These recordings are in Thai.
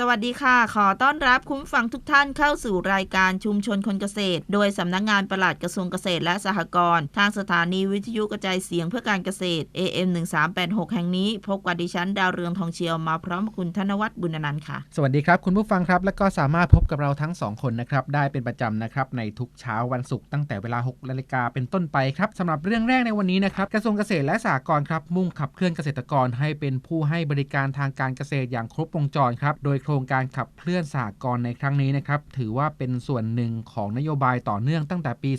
สวัสดีค่ะ ขอต้อนรับคุณผู้ฟังทุกท่านเข้าสู่รายการชุมชนคนเกษตร โดยสำนักงงานปลัดกระทรวงเกษตรและสหกรณ์ทางสถานีวิทยุกระจายเสียงเพื่อการเกษตร AM 1386แห่งนี้ พบกับดิฉันดาวเรืองทองเชียวมาพร้อมคุณธนวัฒน์บุญนันท์ค่ะ สวัสดีครับคุณผู้ฟังครับ และก็สามารถพบกับเราทั้งสองคนนะครับ ได้เป็นประจำนะครับในทุกเช้าวันศุกร์ตั้งแต่เวลา6นาฬิกาเป็นต้นไปครับสำหรับเรื่องแรกในวันนี้นะครับกระทรวงเกษตรและสหกรณ์ครับมุ่งขับเคลื่อนเกษตรกรให้เป็นผู้ให้บริการทางการเกษตรอย่างครบวงจรครับโดยครงการขับเคลื่อนสหกรณ์ในครั้งนี้นะครับถือว่าเป็นส่วนหนึ่งของนโยบายต่อเนื่องตั้งแต่ปี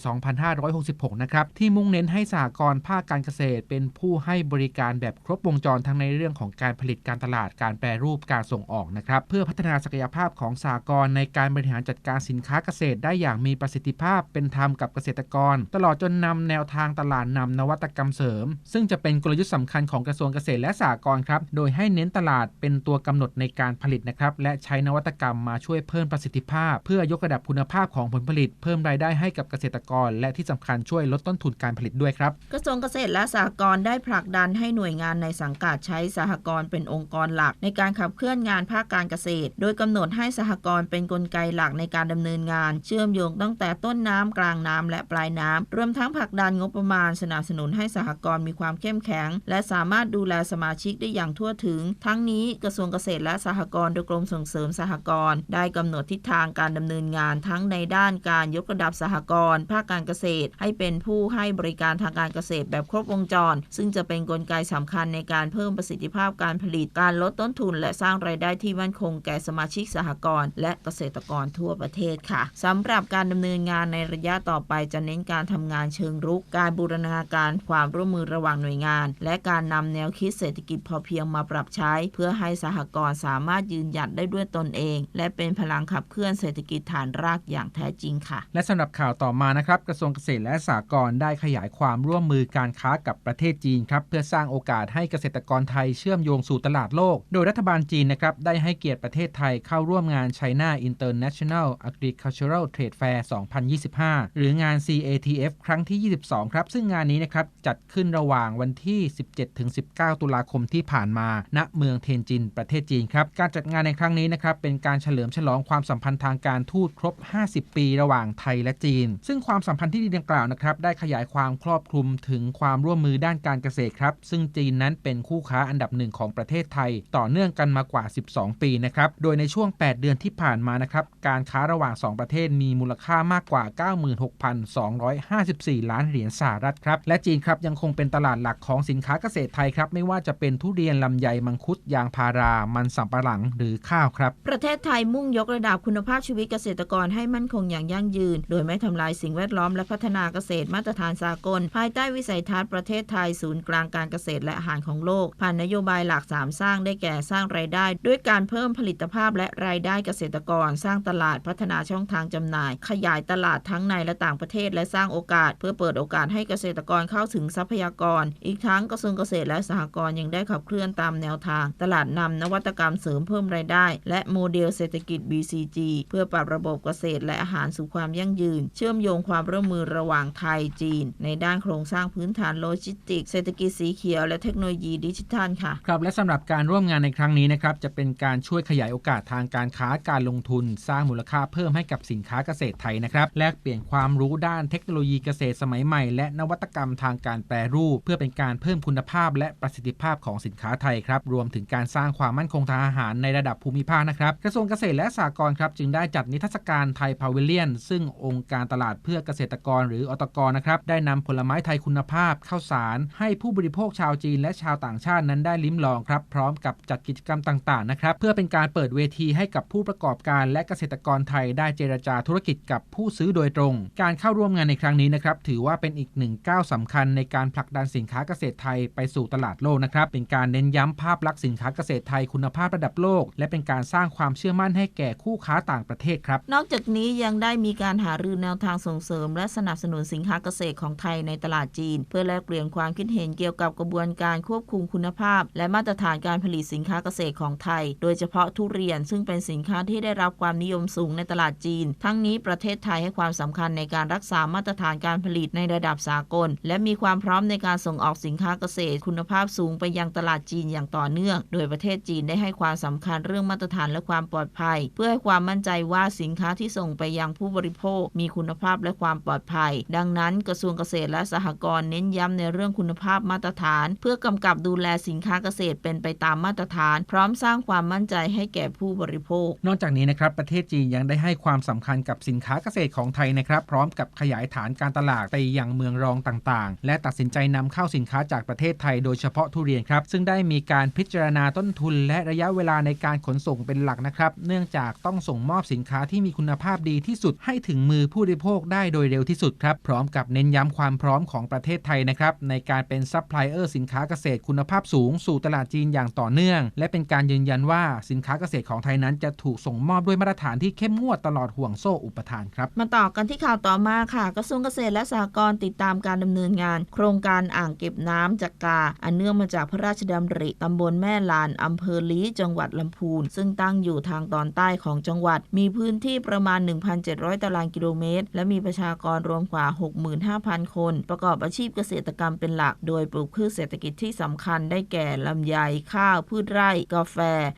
2566 นะครับที่มุ่งเน้นให้สหกรณ์ภาคการเกษตร เป็นผู้ให้บริการแบบครบวงจรทั้งในเรื่องของการผลิตการตลาดการแปรรูปการส่งออกนะครับเพื่อพัฒนาศักยภาพของสหกรณ์ในการบริหารจัดการสินค้าเกษตร ได้อย่างมีประสิทธิภาพเป็นธรรมกับเกษตรกร ตลอดจนนำแนวทางตลาดนำนวัตกรรมเสริม ซึ่งจะเป็นกลยุทธ์สำคัญของกระทรวงเกษตรและสหกรณ์ครับโดยให้เน้นตลาดเป็นตัวกำหนดในการผลิตนะครับและใช้นวัตกรรมมาช่วยเพิ่มประสิทธิภาพ เพื่อยกระดับคุณภาพของผลผลิต เพิ่มรายได้ให้กับเกษตรกร และที่สำคัญช่วยลดต้นทุนการผลิตด้วยครับ กระทรวงเกษตรและสหกรณ์ได้ผลักดันให้หน่วยงานในสังกัดใช้สหกรณ์เป็นองค์กรหลัก ในการขับเคลื่อนงานภาคการเกษตร โดยกำหนดให้สหกรณ์เป็นนกลไกหลักในการดำเนินงาน เชื่อมโยงตั้งแต่ต้นน้ำกลางน้ำและปลายน้ำรวมทั้งผลักดันงบประมาณสนับสนุนให้สหกรณ์มีความเข้มแข็ง และสามารถดูแลสมาชิกได้อย่างทั่วถึง ทั้งนี้กระทรวงเกษตรและสหกรณ์โดยกรมมส่งเสริมสหกรณ์ได้กำหนดทิศทางการดำเนินงานทั้งในด้านการยกระดับสหกรณ์ภาคการเกษตร ให้เป็นผู้ให้บริการทางการเกษตรแบบครบวงจร ซึ่งจะเป็นนกลไกสำคัญในการเพิ่มประสิทธิภาพการผลิตการลดต้นทุน และสร้างรายได้ที่มั่นคงแก่สมาชิกสหกรณ์และเกษตรกรทั่วประเทศค่ะสำหรับการดำเนินงานในระยะต่อไปจะเน้นการทำงานเชิงรุก การบูรณาการความร่วมมือระหว่างหน่วยงาน และการนำแนวคิดเศรษฐกิจพอเพียงมาปรับใช้ เพื่อให้สหกรณ์สามารถยืนหยัดได้ด้วยตนเอง และเป็นพลังขับเคลื่อนเศรษฐกิจฐานรากอย่างแท้จริงค่ะ และสำหรับข่าวต่อมานะครับ กระทรวงเกษตรและสหกรณ์ได้ขยายความร่วมมือการค้ากับประเทศจีนครับเพื่อสร้างโอกาสให้เกษตรกรไทยเชื่อมโยงสู่ตลาดโลก โดยรัฐบาลจีนนะครับได้ให้เกียรติประเทศไทยเข้าร่วมงาน China International Agricultural Trade Fair 2025 หรืองาน CATF ครั้งที่ 22 ครับ ซึ่งงานนี้นะครับจัดขึ้นระหว่างวันที่ 17-19 ตุลาคมที่ผ่านมา ณ เมืองเทนจิน ประเทศจีนครับ การจัดงานในครั้งนี้นะครับเป็นการเฉลิมฉลองความสัมพันธ์ทางการทูตครบ 50 ปีระหว่างไทยและจีน ซึ่งความสัมพันธ์ที่ดีดังกล่าวนะครับได้ขยายความครอบคลุมถึงความร่วมมือด้านการเกษตรครับ ซึ่งจีนนั้นเป็นคู่ค้าอันดับหนึ่งของประเทศไทย ต่อเนื่องกันมากว่า 12 ปีนะครับโดยในช่วง 8 เดือนที่ผ่านมานะครับการค้าระหว่าง 2 ประเทศมีมูลค่ามากกว่า 96,254 ล้านเหรียญสหรัฐครับและจีนครับยังคงเป็นตลาดหลักของสินค้าเกษตรไทยครับไม่ว่าจะเป็นทุเรียนลำไยมังคุดยางพารา มันสำปะหลัง หรือข้าวครับ ประเทศไทยมุ่งยกระดับคุณภาพชีวิตเกษตรกรให้มั่นคงอย่างยั่งยืน โดยไม่ทำลายสิ่งแวดล้อมและพัฒนาเกษตรมาตรฐานสากล ภายใต้วิสัยทัศน์ประเทศไทยศูนย์กลางการเกษตรและอาหารของโลก ผ่านนโยบายหลัก 3 สร้างได้แก่สร้างรายได้ ด้วยการเพิ่มผลิตภาพและรายได้เกษตรกร สร้างตลาดพัฒนาช่องทางจำหน่าย ขยายตลาดทั้งในและต่างประเทศ และสร้างโอกาส เพื่อเปิดโอกาสให้เกษตรกรเข้าถึงทรัพยากร อีกทั้งกระทรวงเกษตรและสหกรณ์ยังได้ขับเคลื่อนตามแนวทาง ตลาดนำนวัตกรรมเสริมเพิ่มรายได้และโมเดลเศรษฐกิจ BCG เพื่อปรับระบบเกษตรและอาหารสู่ความยั่งยืน เชื่อมโยงความร่วมมือระหว่างไทยจีน ในด้านโครงสร้างพื้นฐานโลจิสติก เศรษฐกิจสีเขียว และเทคโนโลยีดิจิทัลค่ะ ครับและสำหรับการร่วมงานในครั้งนี้นะครับจะเป็นการช่วยขยายโอกาสทางการค้าการลงทุน สร้างมูลค่าเพิ่มให้กับสินค้าเกษตรไทยนะครับแลกเปลี่ยนความรู้ด้านเทคโนโลยีเกษตรสมัยใหม่และนวัตกรรมทางการแปรรูป เพื่อเป็นการเพิ่มคุณภาพและประสิทธิภาพของสินค้าไทยครับรวมถึงการสร้างความมั่นคงทางอาหารในระดับภูมิภาคนะครับ กระทรวงเกษตรและสหกรณ์ครับจึงได้จัดนิทรรศการไทยพาวิเลียน ซึ่งองค์การตลาดเพื่อเกษตรกรหรืออตกรนะครับได้นำผลไม้ไทยคุณภาพข้าวสาร ให้ผู้บริโภคชาวจีนและชาวต่างชาตินั้นได้ลิ้มลองครับพร้อมกับจัดกิจกรรมต่างๆนะครับเพื่อเป็นการเปิดเวทีให้กับผู้ประกอบการและเกษตรกรไทยได้เจรจาธุรกิจกับผู้ซื้อโดยตรง การเข้าร่วมงานในครั้งนี้นะครับถือว่าเป็นอีกหนึ่งก้าวสำคัญในการผลักดันสินค้าเกษตรไทยไปสู่ตลาดโลกนะครับเป็นการเน้นย้ำภาพลักษณ์สินค้าเกษตรไทยคุณภาพระดับโลกและเป็นการสร้างความเชื่อมั่นให้แก่คู่ค้าต่างประเทศครับ นอกจากนี้ยังได้มีการหารือแนวทางส่งเสริม และสนับสนุนสินค้าเกษตรของไทยในตลาดจีน เพื่อแลกเปลี่ยนความคิดเห็นเกี่ยวกับกระบวนการควบคุมคุณภาพ และมาตรฐานการผลิตสินค้าเกษตรของไทย โดยเฉพาะทุเรียนซึ่งเป็นสินค้าที่ได้รับความนิยมสูงในตลาดจีน ทั้งนี้ประเทศไทยให้ความสำคัญในการรักษามาตรฐานการผลิตในระดับสากล และมีความพร้อมในการส่งออกสินค้าเกษตร คุณภาพสูงไปยังตลาดจีนอย่างต่อเนื่อง โดยประเทศจีนได้ให้ความสำคัญเรื่องมาตรฐานและความปลอดภัย เพื่อให้ความมั่นใจว่าสินค้าที่ส่งไปยังผู้บริโภค มีคุณภาพและความปลอดภัย ดังนั้นกระทรวงเกษตรและสหกรณ์เน้นย้ำในเรื่องคุณภาพมาตรฐาน เพื่อกำกับดูแลสินค้าเกษตรเป็นไปตามมาตรฐาน พร้อมสร้างความมั่นใจให้แก่ผู้บริโภค นอกจากนี้นะครับประเทศจีนยังได้ให้ความสำคัญกับสินค้าเกษตรของไทยนะครับ พร้อมกับขยายฐานการตลาดไปยังเมืองรองต่างๆ และตัดสินใจนำเข้าสินค้าจากประเทศไทยโดยเฉพาะทุเรียนครับ ซึ่งได้มีการพิจารณาต้นทุนและระยะเวลาในการขนส่งเป็นหลักนะครับ เนื่องจากต้องส่งมอบสินค้าที่มีคุณภาพดีที่สุดให้ถึงมือผู้บริโภคได้โดยเร็วที่สุดครับ พร้อมกับเน้นย้ำความพร้อมของประเทศไทยนะครับ ในการเป็นซัพพลายเออร์สินค้าเกษตรคุณภาพสูงสู่ตลาดจีนอย่างต่อเนื่อง และเป็นการยืนยันว่าสินค้าเกษตรของไทยนั้นจะถูกส่งมอบด้วยมาตรฐานที่เข้มงวดตลอดห่วงโซ่อุปทานครับมาต่อกันที่ข่าวต่อมาค่ะกระทรวงเกษตรและสหกรณ์ติดตามการดำเนินงาน โครงการอ่างเก็บน้ำจากกา อันเนื่องมาจากพระราชดำริตำบลแม่ลานอำเภอลี้จังหวัดลำพูนซึ่งตั้งอยู่ทางตอนใต้ของจังหวัด มีพื้นที่ประมาณ 1,700 ตารางกิโลเมตร และมีประชากรรวมกว่า 65,000 คน ประกอบอาชีพเกษตรกรรมเป็นหลัก โดยปลูกพืชเศรษฐกิจที่สำคัญได้แก่ลำไย ข้าว พืชไร่ กาแฟ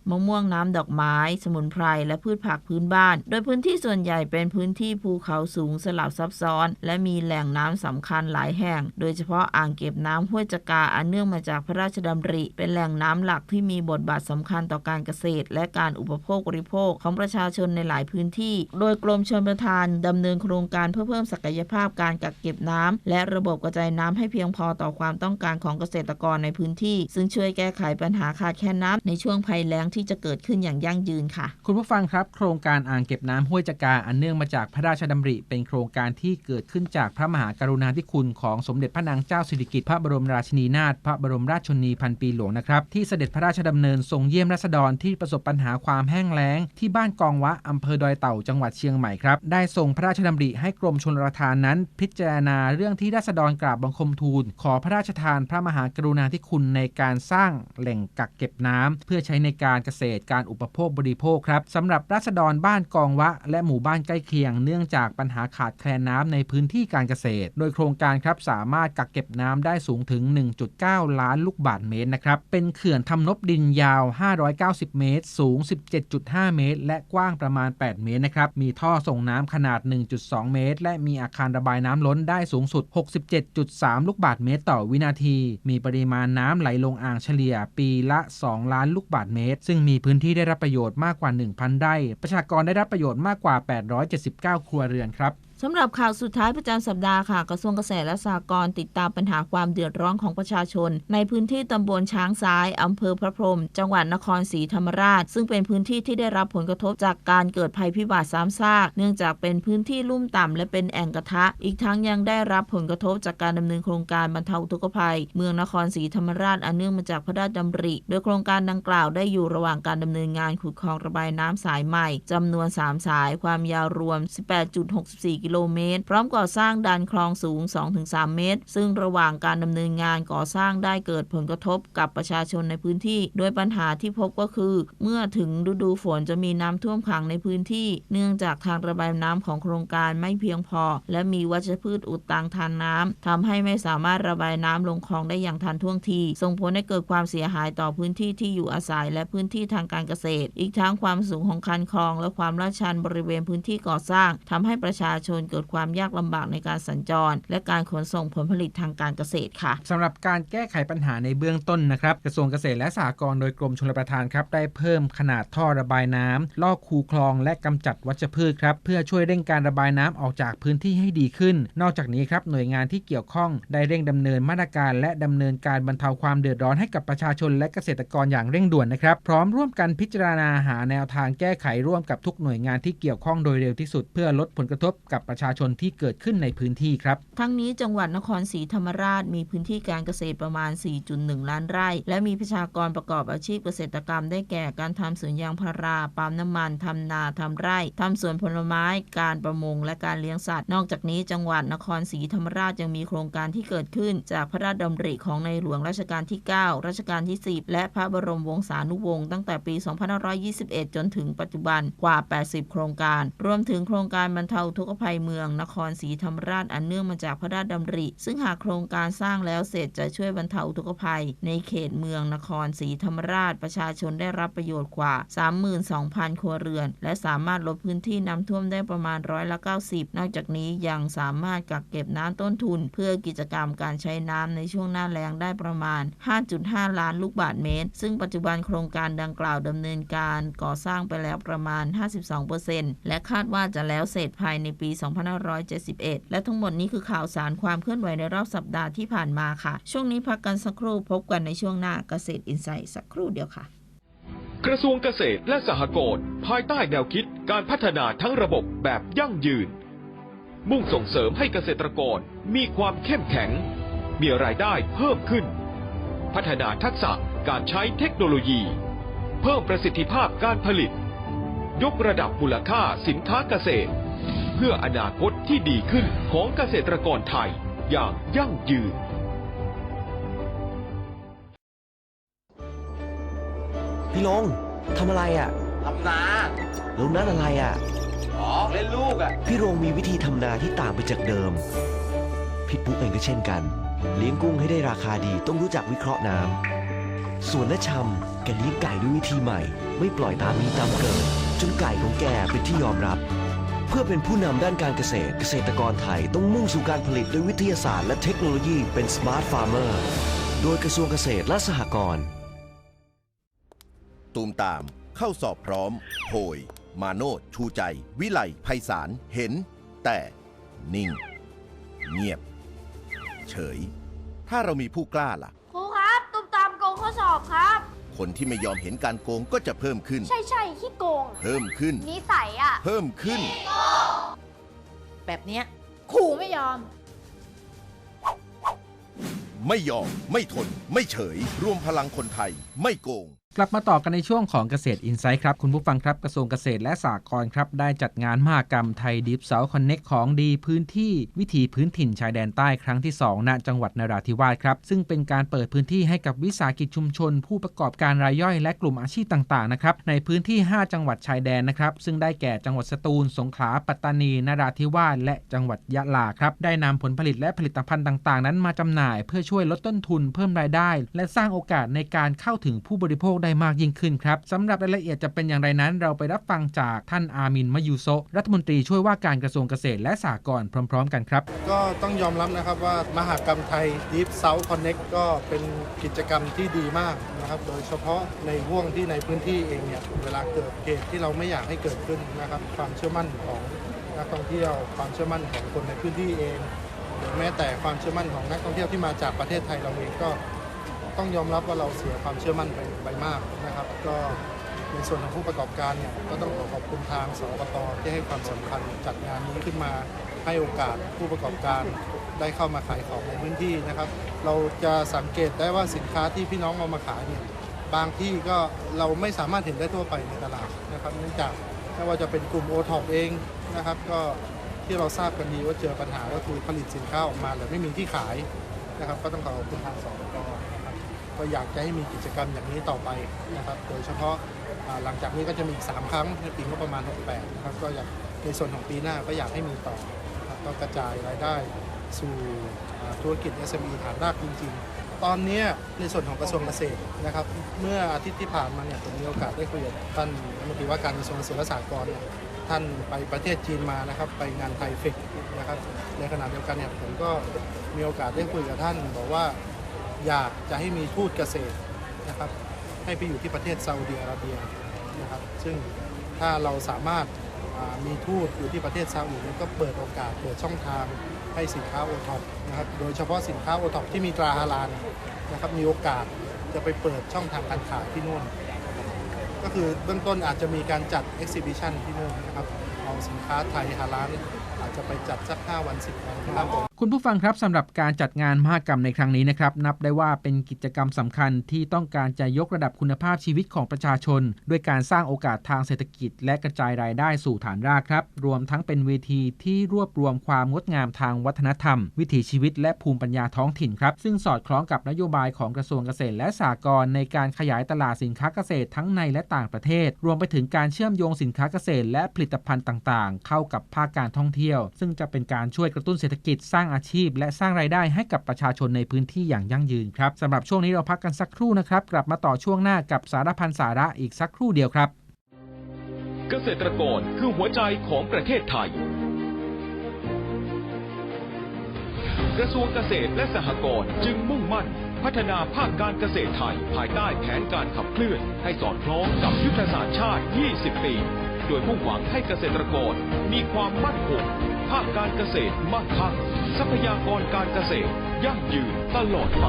มะม่วงน้ำดอกไม้ สมุนไพร และพืชผักพื้นบ้าน โดยพื้นที่ส่วนใหญ่เป็นพื้นที่ภูเขาสูงสลับซับซ้อน และมีแหล่งน้ำสำคัญหลายแห่ง โดยเฉพาะอ่างเก็บน้ำห้วยจกาอันเนื่องมาจากพระราชดำริ เป็นแหล่งน้ำหลักที่มีบทบาทสำคัญต่อการเกษตรและการอุปโภคบริโภคของประชาชนในหลายพื้นที่ โดยกรมชลประทานดำเนินโครงการเพื่อเพิ่มศักยภาพการกักเก็บน้ำและระบบกระจายน้ำให้เพียงพอต่อความต้องการของเกษตรกรในพื้นที่ ซึ่งช่วยแก้ไขปัญหาขาดแคลนน้ำในช่วงภัยแล้งที่จะเกิดขึ้นอย่างยั่งยืนค่ะ คุณผู้ฟังครับ โครงการอ่างเก็บน้ำห้วยจักาอันเนื่องมาจากพระราชดำริ เป็นโครงการที่เกิดขึ้นจากพระมหากรุณาธิคุณของสมเด็จพระนางเจ้าสิริกิติ์พระบรมราชินีนาถพระบรมราชชนนีพันปีหลวงนะครับที่เสด็จพระราชดำเนินทรงเยี่ยมราษฎรที่ประสบปัญหาความแห้งแล้ง ที่บ้านกองวะอำเภอดอยเต่าจังหวัดเชียงใหม่ครับ ได้ทรงพระราชดำริให้กรมชลประทานนั้น พิจารณาเรื่องที่ราษฎรกราบบังคมทูล ขอพระราชทานพระมหากรุณาธิคุณในการสร้างแหล่งกักเก็บน้ำเพื่อใช้ในการเกษตรการอุปโภคบริโภคครับสำหรับราษฎรบ้านกองวะ และหมู่บ้านใกล้เคียง เนื่องจากปัญหาขาดแคลนน้ำในพื้นที่การเกษตร โดยโครงการครับสามารถกักเก็บน้ำได้สูงถึง 1.9 ล้านลูกบาศก์เมตรนะครับเป็นเขื่อนทำนบดินยาว 590 เมตรสูง 17.5 เมตร และกว้างประมาณ 8 เมตรนะครับ มีท่อส่งน้ำขนาด 1.2 เมตร และมีอาคารระบายน้ำล้นได้สูงสุด 67.3 ลูกบาศก์เมตรต่อวินาที มีปริมาณน้ำไหลลงอ่างเฉลี่ยปีละ 2 ล้านลูกบาศก์เมตร ซึ่งมีพื้นที่ได้รับประโยชน์มากกว่า 1,000 ไร่ ประชากรได้รับประโยชน์มากกว่า 879 ครัวเรือนครับ สำหรับข่าวสุดท้ายประจำสัปดาห์ค่ะ กระทรวงเกษตรและสหกรณ์ติดตามปัญหาความเดือดร้อนของประชาชน ในพื้นที่ตำบลช้างซ้ายอำเภอพระพรหมจังหวัดนครศรีธรรมราช ซึ่งเป็นพื้นที่ที่ได้รับผลกระทบจากการเกิดภัยพิบัติซ้ำซาก เนื่องจากเป็นพื้นที่ลุ่มต่ำและเป็นแอ่งกระทะ อีกทั้งยังได้รับผลกระทบจากการดำเนินโครงการบรรเทาอุกภัย เมืองนครศรีธรรมราชอันเนื่องมาจากพระราชดำริ โดยโครงการดังกล่าวได้อยู่ระหว่างการดำเนินงานขุดคลองระบายน้ำสายใหม่จำนวน 3 สาย ความยาวรวม 18.64กิโลเมตร พร้อมก่อสร้างดันคลองสูง 2-3 เมตร ซึ่งระหว่างการดำเนินงานก่อสร้างได้เกิดผลกระทบกับประชาชนในพื้นที่ โดยปัญหาที่พบก็คือ เมื่อถึงฤดูฝนจะมีน้ำท่วมขังในพื้นที่ เนื่องจากทางระบายน้ำของโครงการไม่เพียงพอ และมีวัชพืชอุดตันทานน้ำทำให้ไม่สามารถระบายน้ำลงคลองได้อย่างทันท่วงที ส่งผลให้เกิดความเสียหายต่อพื้นที่ที่อยู่อาศัยและพื้นที่ทางการเกษตร อีกทั้งความสูงของคันคลอง และความลาดชันบริเวณพื้นที่ก่อสร้างทำให้ประชาชนเกิดความยากลำบากในการสัญจร และการขนส่งผลผลิตทางการเกษตรค่ะสำหรับการแก้ไขปัญหาในเบื้องต้นนะครับ กระทรวงเกษตรและสหกรณ์โดยกรมชลประทานครับได้เพิ่มขนาดท่อระบายน้ำลอกคูคลอง และกำจัดวัชพืชครับเพื่อช่วยเร่งการระบายน้ำออกจากพื้นที่ให้ดีขึ้น นอกจากนี้ครับหน่วยงานที่เกี่ยวข้องได้เร่งดำเนินมาตรการและดำเนินการบรรเทาความเดือดร้อนให้กับประชาชนและเกษตรกรอย่างเร่งด่วนนะครับ พร้อมร่วมกันพิจารณาหาแนวทางแก้ไขร่วมกับทุกหน่วยงานที่เกี่ยวข้องโดยเร็วที่สุด เพื่อลดผลกระทบกับประชาชนที่เกิดขึ้นในพื้นที่ครับทั้งนี้จังหวัดนครศรีธรรมราชมีพื้นที่การเกษตรประมาณ 4.1 ล้านไร่ และมีประชากรประกอบอาชีพเกษตรกรรมได้แก่การทำสวนยางพาราปาล์มน้ำมันทำนาทำไร่ทำสวนผลไม้ การประมง และการเลี้ยงสัตว์ นอกจากนี้จังหวัดนครศรีธรรมราชยังมีโครงการที่เกิดขึ้น จากพระราชดำริของในหลวงรัชกาลที่ 9 รัชกาลที่ 10 และพระบรมวงศานุวงศ์ตั้งแต่ปี 2521 จนถึงปัจจุบันกว่า 80 โครงการ รวมถึงโครงการบรรเทาทุกข์ภัยเมืองนครศรีธรรมราชอันเนื่องมาจากพระราชดำริ ซึ่งหากโครงการสร้างแล้วเสร็จจะช่วยบรรเทาอุกภัย ในเขตเมืองนครศรีธรรมราช ประชาชนได้รับประโยชน์กว่า 32,000 ครัวเรือน และสามารถลดพื้นที่น้ำท่วมได้ประมาณร้อยละ90 นอกจากนี้ยังสามารถกักเก็บน้ำต้นทุน เพื่อกิจกรรมการใช้น้ำในช่วงหน้าแล้งได้ประมาณ 5.5 ล้านลูกบาศก์เมตร ซึ่งปัจจุบันโครงการดังกล่าวดำเนินการก่อสร้างไปแล้วประมาณ 52%และคาดว่าจะแล้วเสร็จภายในปี2571 และทั้งหมดนี้คือข่าวสารความเคลื่อนไหวในรอบสัปดาห์ที่ผ่านมาค่ะ ช่วงนี้พักกันสักครู่พบกันในช่วงหน้าเกษตรอินไซต์สักครู่เดียวค่ะ กระทรวงเกษตรและสหกรณ์ภายใต้แนวคิดการพัฒนาทั้งระบบแบบยั่งยืน มุ่งส่งเสริมให้เกษตรกรมีความเข้มแข็ง มีรายได้เพิ่มขึ้น พัฒนาทักษะการใช้เทคโนโลยี เพิ่มประสิทธิภาพการผลิต ยกระดับมูลค่าสินค้าเกษตร พื่ออนาคตที่ดีขึ้นของเกษตรกรไทยอย่างยั่งยืนพี่ลงทำอะไรอะทำนาแล้วนั่นอะไรอะอ๋อเล่นลูกอะพี่รงมีวิธีทำนาที่ต่างไปจากเดิม พี่ปุ๊กเองก็เช่นกัน เลี้ยงกุ้งให้ได้ราคาดีต้องรู้จักวิเคราะห์น้ำส่วนน้าชำแกเลี้ยงไก่ด้วยวิธีใหม่ ไม่ปล่อยตามมีตามเกิด จนไก่ของแกเป็นที่ยอมรับ เพื่อเป็นผู้นำด้านการเกษตร เกษตรกรไทยต้องมุ่งสู่การผลิตด้วยวิทยาศาสตร์และเทคโนโลยีเป็น Smart Farmer โดยกระทรวงเกษตรและสหกรณ์ตูมตาม เข้าสอบพร้อมโพยมาโนดชูใจ วิไลไพศาลเห็น แต่ นิ่ง เงียบ เฉย ถ้าเรามีผู้กล้าล่ะ ครูครับ ตุ้มตามโกงข้อสอบครับ คนที่ไม่ยอมเห็นการโกงก็จะเพิ่มขึ้น ใช่ใช่ขี้โกงอะเพิ่มขึ้น นิสัยอะ เพิ่มขึ้น แบบเนี้ยขู่ไม่ยอม ไม่ยอม ไม่ทน ไม่เฉย รวมพลังคนไทย ไม่โกง กลับมาต่อกันในช่วงของเกษตรอินไซต์ครับ คุณผู้ฟังครับกระทรวงเกษตรและสหกรณ์ครับ ได้จัดงานมหกรรมไทยดิฟเซาคอนเน็กของดีพื้นที่วิถีพื้นถิ่นชายแดนใต้ครั้งที่ 2 ณ จังหวัดนราธิวาสครับ ซึ่งเป็นการเปิดพื้นที่ให้กับวิสาหกิจชุมชน ผู้ประกอบการรายย่อยและกลุ่มอาชีพต่างๆนะครับในพื้นที่ 5 จังหวัดชายแดนนะครับซึ่งได้แก่จังหวัดสตูล สงขลาปัตตานีนราธิวาสและจังหวัดยะลาครับได้นำผลผลิตและผลิตภัณฑ์ต่าง ๆ นั้นมาจำหน่าย เพื่อช่วยลดต้นทุนเพิ่มรายได้ และสร้างโอกาสในการเข้าถึงผู้บริโภคได้มากยิ่งขึ้นครับสำหรับรายละเอียดจะเป็นอย่างไรนั้น เราไปรับฟังจากท่านอามินมะยูโซรัฐมนตรีช่วยว่าการกระทรวงเกษตรและสหกรณ์พร้อม ๆ กันครับ ก็ต้องยอมรับนะครับว่ามหากรรมไทย Deep South Connect ก็เป็นกิจกรรมที่ดีมากนะครับโดยเฉพาะในห่วงที่ในพื้นที่เองเนี่ยเวลาเกิดเหตุที่เราไม่อยากให้เกิดขึ้นนะครับความเชื่อมั่นของนักท่องเที่ยวความเชื่อมั่นของคนในพื้นที่เองหรือแม้แต่ความเชื่อมั่นของนักท่องเที่ยวที่มาจากประเทศไทยเราเองก็ ต้องยอมรับว่าเราเสียความเชื่อมั่นไปไปมากนะครับ ก็ในส่วนของผู้ประกอบการเนี่ยก็ต้องขอขอบคุณทางสอบตที่ให้ความสำคัญจัดงานนี้ขึ้นมาให้โอกาสผู้ประกอบการได้เข้ามาขายของในพื้นที่นะครับ เราจะสังเกตได้ว่าสินค้าที่พี่น้องเอามาขายเนี่ยบางที่ก็เราไม่สามารถเห็นได้ทั่วไปในตลาดนะครับ เนื่องจากไม่ว่าจะเป็นกลุ่มโอท็อปเองนะครับ ก็ที่เราทราบกันดีว่าเจอปัญหาก็คือผลิตสินค้าออกมาแต่ไม่มีที่ขายนะครับ ก็ต้องขอขอบคุณทางสอบต ก็อยากจะให้มีกิจกรรมอย่างนี้ต่อไปนะครับ โดยเฉพาะหลังจากนี้ก็จะมีอีก 3 ครั้งในปีงบประมาณ 68 นะครับ ก็อยากในส่วนของปีหน้าก็อยากให้มีต่อครับก็กระจายรายได้สู่ธุรกิจ SME ฐานรากจริง ๆ ตอนนี้ในส่วนของกระทรวงเกษตรนะครับ เมื่ออาทิตย์ที่ผ่านมาเนี่ยผมมีโอกาสได้คุยกับท่านรัฐมนตรีว่าการกระทรวงเกษตรและสหกรณ์เนี่ยท่านไปประเทศจีนมานะครับไปงานไทเฟกนะครับในขณะเดียวกันเนี่ยผมก็มีโอกาสได้คุยกับท่าน บอกว่า อยากจะให้มีทูตเกษตรนะครับให้ไปอยู่ที่ประเทศซาอุดิอาระเบียนะครับซึ่งถ้าเราสามารถมีทูตอยู่ที่ประเทศซาอุเนี่ยก็เปิดโอกาสเปิดช่องทางให้สินค้าโอท็อปนะครับโดยเฉพาะสินค้าโอท็อปที่มีตราฮาลาลนะครับมีโอกาสจะไปเปิดช่องทางการขายที่นู่น ก็คือเบื้องต้นอาจจะมีการจัด exhibition ที่นู่นนะครับเอาสินค้าไทยฮาลาลอาจจะไปจัดสัก 5 วัน 10 วันนะครับผม คุณผู้ฟังครับสำหรับการจัดงานมหกรรมในครั้งนี้นะครับ นับได้ว่าเป็นกิจกรรมสำคัญที่ต้องการจะยกระดับคุณภาพชีวิตของประชาชน ด้วยการสร้างโอกาสทางเศรษฐกิจ และกระจายรายได้สู่ฐานรากครับ รวมทั้งเป็นเวทีที่รวบรวมความงดงามทางวัฒนธรรม วิถีชีวิต และภูมิปัญญาท้องถิ่นครับ ซึ่งสอดคล้องกับนโยบายของกระทรวงเกษตร และสหกรณ์ในการขยายตลาดสินค้าเกษตรทั้งในและต่างประเทศ รวมไปถึงการเชื่อมโยงสินค้าเกษตร และผลิตภัณฑ์ต่าง ๆ เข้ากับภาคการท่องเที่ยว ซึ่งจะเป็นการช่วยกระตุ้นเศรษฐกิจสร้างอาชีพ และสร้างรายได้ให้กับประชาชนในพื้นที่อย่างยั่งยืนครับสำหรับช่วงนี้เราพักกันสักครู่นะครับ กลับมาต่อช่วงหน้ากับสารพันสาระอีกสักครู่เดียวครับ เกษตรกรคือหัวใจของประเทศไทย กระทรวงเกษตรและสหกรณ์จึงมุ่งมั่นพัฒนาภาคการเกษตรไทย ภายใต้แผนการขับเคลื่อน ให้สอดคล้องกับยุทธศาสตร์ชาติ 20 ปี โดยมุ่งหวังให้เกษตรกรมีความมั่นคงภาคการเกษตรมั่งคั่งทรัพยากรการเกษตรยั่งยืนตลอดไป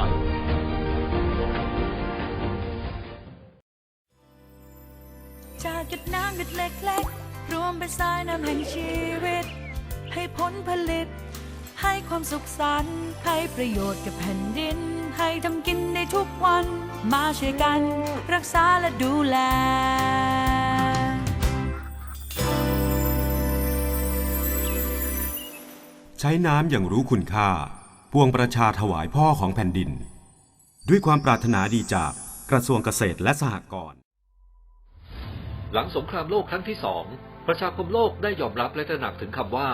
จากหยดน้ำหยดเล็กๆ รวมเป็นสายน้ำแห่งชีวิต ให้ผลผลิต ให้ความสุขสันต์ให้ประโยชน์กับแผ่นดิน ให้ทำกินในทุกวัน มาช่วยกัน รักษาและดูแล ใช้น้ำอย่างรู้คุณค่า ปวงประชาถวายพ่อของแผ่นดิน ด้วยความปรารถนาดีจากกระทรวงเกษตรและสหกรณ์หลังสงครามโลกครั้งที่สองประชาคมโลกได้ยอมรับและตระหนักถึงคำว่า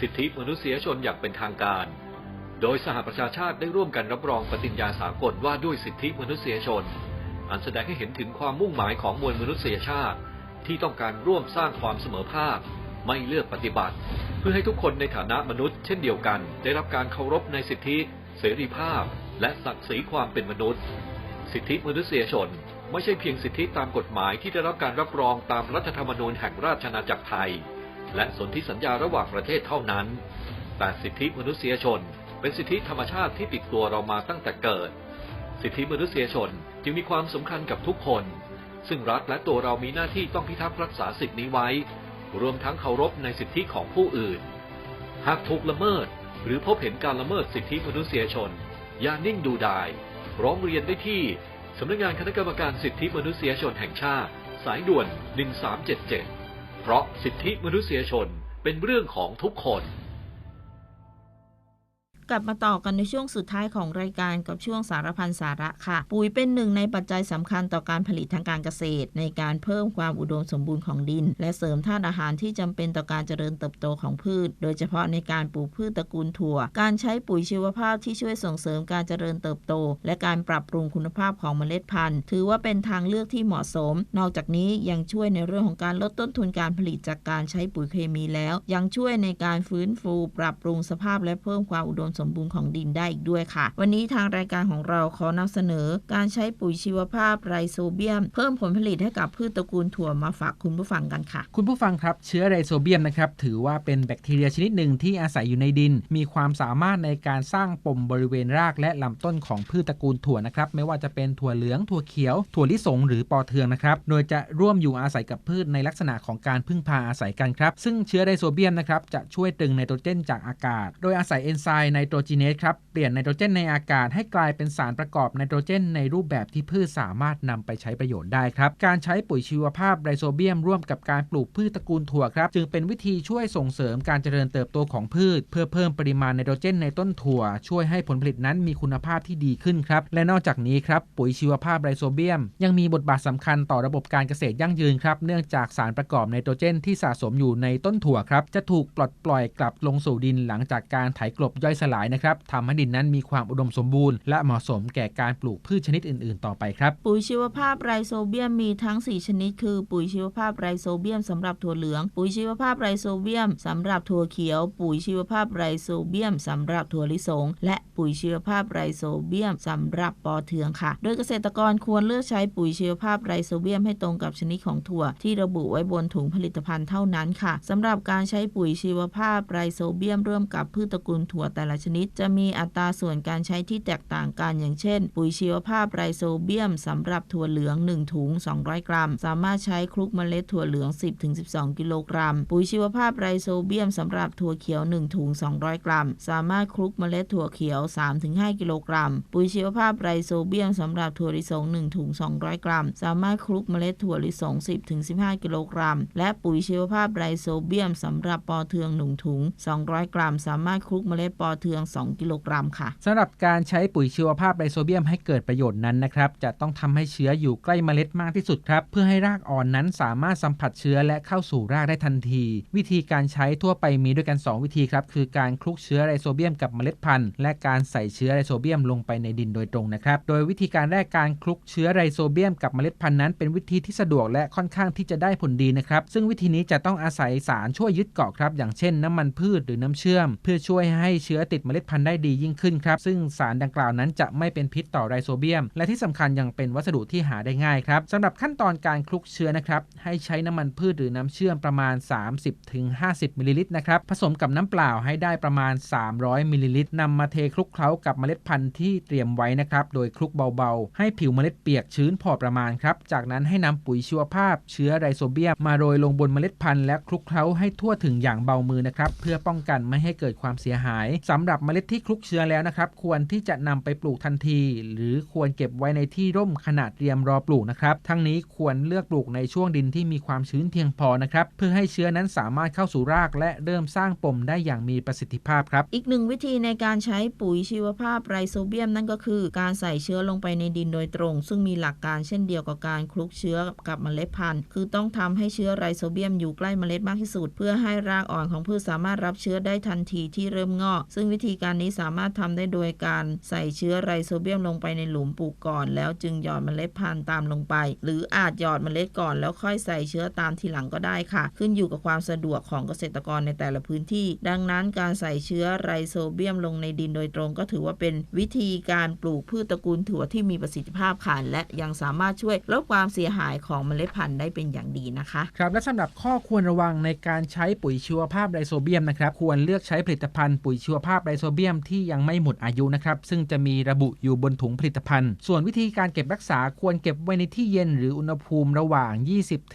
สิทธิมนุษยชนอย่างเป็นทางการ โดยสหประชาชาติได้ร่วมกันรับรองปฏิญญาสากลว่าด้วยสิทธิมนุษยชน อันแสดงให้เห็นถึงความมุ่งหมายของมวลมนุษยชาติ ที่ต้องการร่วมสร้างความเสมอภาค ไม่เลือกปฏิบัติ เพื่อให้ทุกคนในฐานะมนุษย์เช่นเดียวกัน ได้รับการเคารพในสิทธิ เสรีภาพ และศักดิ์ศรีความเป็นมนุษย์ สิทธิมนุษยชน ไม่ใช่เพียงสิทธิตามกฎหมายที่ได้รับการรับรองตามรัฐธรรมนูญแห่งราชอาณาจักรไทย และสนธิสัญญาระหว่างประเทศเท่านั้น แต่สิทธิมนุษยชน เป็นสิทธิธรรมชาติที่ติดตัวเรามาตั้งแต่เกิด สิทธิมนุษยชนจึงมีความสำคัญกับทุกคนซึ่งรัฐและตัวเรามีหน้าที่ต้องพิทักษ์รักษาสิทธินี้ไว้ รวมทั้งเคารพในสิทธิของผู้อื่น หากถูกละเมิด หรือพบเห็นการละเมิดสิทธิมนุษยชน อย่านิ่งดูดาย ร้องเรียนได้ที่สำนักงานคณะกรรมการสิทธิมนุษยชนแห่งชาติ สายด่วน 1377 เพราะสิทธิมนุษยชนเป็นเรื่องของทุกคน กลับมาต่อกันในช่วงสุดท้ายของรายการกับช่วงสารพันสาระค่ะ ปุ๋ยเป็นหนึ่งในปัจจัยสำคัญต่อการผลิตทางการเกษตร ในการเพิ่มความอุดมสมบูรณ์ของดิน และเสริมธาตุอาหารที่จำเป็นต่อการเจริญเติบโตของพืช โดยเฉพาะในการปลูกพืชตระกูลถั่ว การใช้ปุ๋ยชีวภาพที่ช่วยส่งเสริมการเจริญเติบโต และการปรับปรุงคุณภาพของเมล็ดพันธุ์ ถือว่าเป็นทางเลือกที่เหมาะสม นอกจากนี้ยังช่วยในเรื่องของการลดต้นทุนการผลิตจากการใช้ปุ๋ยเคมีแล้ว ยังช่วยในการฟื้นฟู ปรับปรุงสภาพและเพิ่มความอุดมสมบูรณ์ของดินได้อีกด้วยค่ะ วันนี้ทางรายการของเราขอนำเสนอ การใช้ปุ๋ยชีวภาพไรโซเบียม เพิ่มผลผลิตให้กับพืชตระกูลถั่วมาฝากคุณผู้ฟังกันค่ะ คุณผู้ฟังครับ เชื้อไรโซเบียมนะครับถือว่าเป็นแบคทีเรียชนิดหนึ่งที่อาศัยอยู่ในดิน มีความสามารถในการสร้างปมบริเวณรากและลำต้นของพืชตระกูลถั่วนะครับไม่ว่าจะเป็นถั่วเหลืองถั่วเขียว ถั่วลิสง หรือปอเทืองนะครับโดยจะร่วมอยู่อาศัยกับพืชในลักษณะของการพึ่งพาอาศัยกันครับซึ่งเชื้อไรโซเบียมนะครับจะช่วยตึงไนโตรเจนจากอากาศ โดยอาศัยเอนไซม์ไนโตรจีเนสครับเปลี่ยนไนโตรเจนในอากาศให้กลายเป็นสารประกอบไนโตรเจนในรูปแบบที่พืชสามารถนำไปใช้ประโยชน์ได้ครับ การใช้ปุ๋ยชีวภาพไรโซเบียมร่วมกับการปลูกพืชตระกูลถั่วครับ จึงเป็นวิธีช่วยส่งเสริมการเจริญเติบโตของพืช เพื่อเพิ่มปริมาณไนโตรเจนในต้นถั่ว ช่วยให้ผลผลิตนั้นมีคุณภาพที่ดีขึ้นครับและนอกจากนี้ครับปุ๋ยชีวภาพไรโซเบียม ยังมีบทบาทสำคัญต่อระบบการเกษตรยั่งยืนครับเนื่องจากสารประกอบไนโตรเจนที่สะสมอยู่ในต้นถั่วครับจะถูกปลดปล่อยกลับลงสู่ดินหลังจากการไถกลบย่อยสลายนะครับทำให้ดินนั้นมีความอุดมสมบูรณ์ และเหมาะสมแก่การปลูกพืชชนิดอื่น ๆ ต่อไปครับ ปุ๋ยชีวภาพไรโซเบียมมีทั้ง 4 ชนิด คือ ปุ๋ยชีวภาพไรโซเบียมสำหรับถั่วเหลือง ปุ๋ยชีวภาพไรโซเบียมสำหรับถั่วเขียว ปุ๋ยชีวภาพไรโซเบียมสำหรับถั่วลิสง และปุ๋ยชีวภาพไรโซเบียมสำหรับปอเทืองค่ะ โดยเกษตรกรควรเลือกใช้ปุ๋ยชีวภาพไรโซเบียมให้ตรงกับชนิดของถั่ว ที่ระบุไว้บนถุงผลิตภัณฑ์เท่านั้นค่ะสำหรับการใช้ปุ๋ยชีวภาพไรโซเบียมร่วมกับพืชตระกูลถั่วแต่ละชนิด จะมีอัตราส่วนการใช้ที่แตกต่างกันอย่างเช่น ปุ๋ยชีวภาพไรโซเบียมสำหรับถั่วเหลือง 1 ถุง 200 กรัม สามารถใช้คลุกเมล็ดถั่วเหลือง 10-12 กิโลกรัม ปุ๋ยชีวภาพไรโซเบียมสำหรับถั่วเขียว 1 ถุง 200 กรัม สามารถคลุกเมล็ดถั่วเขียว 3-5 กิโลกรัม ปุ๋ยชีวภาพไรโซเบียมสำหรับถั่วลิสง 1 ถุง 200 กรัม สามารถคลุกเมล็ดถั่วลิสง 10-15 กิโลกรัม และปุ๋ยชีวภาพไรโซเบียมสำหรับปอเทือง 1 ถุง 200 กรัม สามารถคลุกเมล็ดปอเทือง2 กิโลกรัมค่ะสำหรับการใช้ปุ๋ยชีวภาพไรโซเบียมให้เกิดประโยชน์นั้นนะครับจะต้องทำให้เชื้ออยู่ใกล้เมล็ดมากที่สุดครับเพื่อให้รากอ่อนนั้นสามารถสัมผัสเชื้อและเข้าสู่รากได้ทันที วิธีการใช้ทั่วไปมีด้วยกัน 2 วิธีครับคือการคลุกเชื้อไรโซเบียมกับเมล็ดพันธุ์และการใส่เชื้อไรโซเบียมลงไปในดินโดยตรงนะครับโดยวิธีการแรกการคลุกเชื้อไรโซเบียมกับเมล็ดพันธุ์นั้น เป็นวิธีที่สะดวกและค่อนข้างที่จะได้ผลดีนะครับซึ่งวิธีนี้จะต้องอาศัยสารช่วยยึดเกาะครับ อย่างเช่นน้ำมันพืชหรือน้ำเชื่อม เพื่อช่วยให้เชื้อติดเมล็ดพันธุ์ได้ดียิ่งขึ้นครับ ซึ่งสารดังกล่าวนั้นจะไม่เป็นพิษต่อไรโซเบียม และที่สำคัญยังเป็นวัสดุที่หาได้ง่ายครับสำหรับขั้นตอนการคลุกเชื้อนะครับให้ใช้น้ำมันพืชหรือน้ำเชื่อมประมาณ 30-50มิลลิลิตรนะครับผสมกับน้ำเปล่าให้ได้ประมาณ 300มิลลิลิตรนำมาเทคลุกเคล้ากับเมล็ดพันธุ์ที่เตรียมไว้นะครับโดยคลุกเบาๆ ให้ผิวเมล็ดเปียกชื้นพอประมาณครับจากนั้นให้นำปุ๋ยชีวภาพเชื้อไรโซเบียมมาโรยลงบนเมล็ดพันธุ์และคลุกเคล้าให้ทั่วถึงอย่างเบามือนะครับเพื่อป้องกันไม่ให้เกิดความเสียหายสำหรับับเมล็ดที่คลุกเชื้อแล้วนะครับ ควรที่จะนำไปปลูกทันที หรือควรเก็บไว้ในที่ร่มขณะเตรียมรอปลูกนะครับ ทั้งนี้ควรเลือกปลูกในช่วงดินที่มีความชื้นเพียงพอนะครับ เพื่อให้เชื้อนั้นสามารถเข้าสู่ราก และเริ่มสร้างปมได้อย่างมีประสิทธิภาพครับ อีกหนึ่งวิธีในการใช้ปุ๋ยชีวภาพไรโซเบียมนั่นก็คือ การใส่เชื้อลงไปในดินโดยตรง ซึ่งมีหลักการเช่นเดียวกับการคลุกเชื้อกับเมล็ดพันธุ์ คือต้องทำให้เชื้อไรโซเบียมอยู่ใกล้เมล็ดมากที่สุด เพื่อให้รากอ่อนของพืชสามารถรับเชื้อได้ทันทีที่เริ่มงอก ซึ่งวิธีการนี้สามารถทำได้โดยการใส่เชื้อไรโซเบียมลงไปในหลุมปลูกก่อน แล้วจึงหยอดเมล็ดพันธุ์ตามลงไป หรืออาจหยอดเมล็ดก่อนแล้วค่อยใส่เชื้อตามทีหลังก็ได้ค่ะ ขึ้นอยู่กับความสะดวกของเกษตรกรในแต่ละพื้นที่ ดังนั้นการใส่เชื้อไรโซเบียมลงในดินโดยตรง ก็ถือว่าเป็นวิธีการปลูกพืชตระกูลถั่วที่มีประสิทธิภาพค่ะและยังสามารถช่วยลดความเสียหายของเมล็ดพันธุ์ได้เป็นอย่างดีนะคะครับและสำหรับข้อควรระวังในการใช้ปุ๋ยชีวภาพไรโซเบียมนะครับควรเลือกใช้ผลิตภัณฑ์ปุ๋ยชีวภาพไรโซเบียมที่ยังไม่หมดอายุนะครับ ซึ่งจะมีระบุอยู่บนถุงผลิตภัณฑ์ ส่วนวิธีการเก็บรักษาควรเก็บไว้ในที่เย็นหรืออุณหภูมิระหว่าง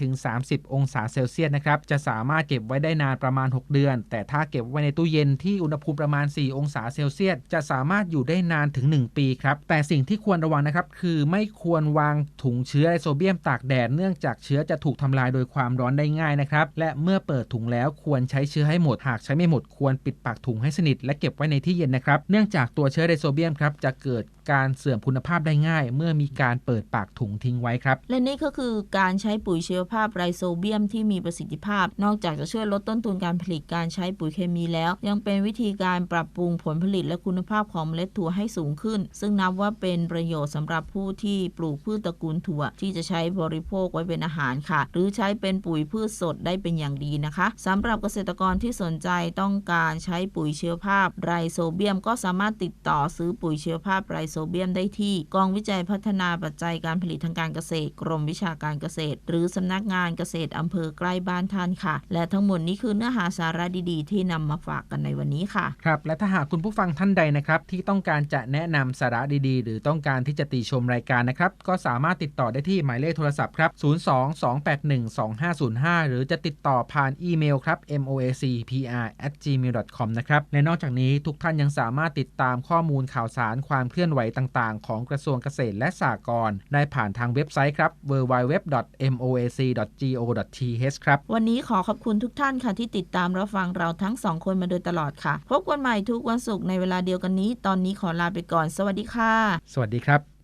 20-30 องศาเซลเซียสนะครับจะสามารถเก็บไว้ได้นานประมาณ 6 เดือน แต่ถ้าเก็บไว้ในตู้เย็นที่อุณหภูมิประมาณ 4 องศาเซลเซียสจะสามารถอยู่ได้นานถึง 1 ปีครับแต่สิ่งที่ควรระวังนะครับคือไม่ควรวางถุงเชื้อไรโซเบียมตากแดดเนื่องจากเชื้อจะถูกทำลายโดยความร้อนได้ง่ายนะครับและเมื่อเปิดถุงแล้วควรใช้เชื้อให้หมดหากใช้ไม่หมดควรปิดปากถุงให้สนิทและเก็บไว้ในที่เย็นนะครับ เนื่องจากตัวเชื้อไรโซเบียมครับจะเกิดการเสื่อมคุณภาพได้ง่าย เมื่อมีการเปิดปากถุงทิ้งไว้ครับ และนี่ก็คือการใช้ปุ๋ยชีวภาพไรโซเบียมที่มีประสิทธิภาพ นอกจากจะช่วยลดต้นทุนการผลิตการใช้ปุ๋ยเคมีแล้ว ยังเป็นวิธีการปรับปรุงผลผลิตและคุณภาพของเมล็ดถั่วให้สูงขึ้น ซึ่งนับว่าเป็นประโยชน์สำหรับผู้ที่ปลูกพืชตระกูลถั่ว ที่จะใช้บริโภคไว้เป็นอาหารค่ะ หรือใช้เป็นปุ๋ยพืชสดได้เป็นอย่างดีนะคะสำหรับเกษตรกรที่สนใจต้องการใช้ปุ๋ยชีวภาพไรโซเบียม ก็สามารถติดต่อซื้อปุ๋ยชีวภาพไรโซเบียมได้ที่ กองวิจัยพัฒนาปัจจัยการผลิตทางการเกษตร กรมวิชาการเกษตร หรือสำนักงานเกษตรอำเภอใกล้บ้านท่านค่ะ และทั้งหมดนี้คือเนื้อหาสาระดีๆ ที่นำมาฝากกันในวันนี้ค่ะ ครับ และถ้าหากคุณผู้ฟังท่านใดนะครับ ที่ต้องการจะแนะนำสาระดีๆ หรือต้องการที่จะติชมรายการนะครับ ก็สามารถติดต่อได้ที่หมายเลขโทรศัพท์ครับ 02-281-2505 หรือจะติดต่อผ่านอีเมลครับ moacpr@gmail.com นะครับ และนอกจากนี้นี้ทุกท่านยังสามารถติดตามข้อมูลข่าวสารความเคลื่อนไหวต่างๆ ของกระทรวงเกษตรและสหกรณ์ได้ผ่านทางเว็บไซต์ครับ www.moac.go.th ครับ วันนี้ขอขอบคุณทุกท่านค่ะที่ติดตามรับฟังเราทั้งสองคนมาโดยตลอดค่ะ พบกันใหม่ทุกวันศุกร์ในเวลาเดียวกันนี้ ตอนนี้ขอลาไปก่อน สวัสดีค่ะ สวัสดีครับ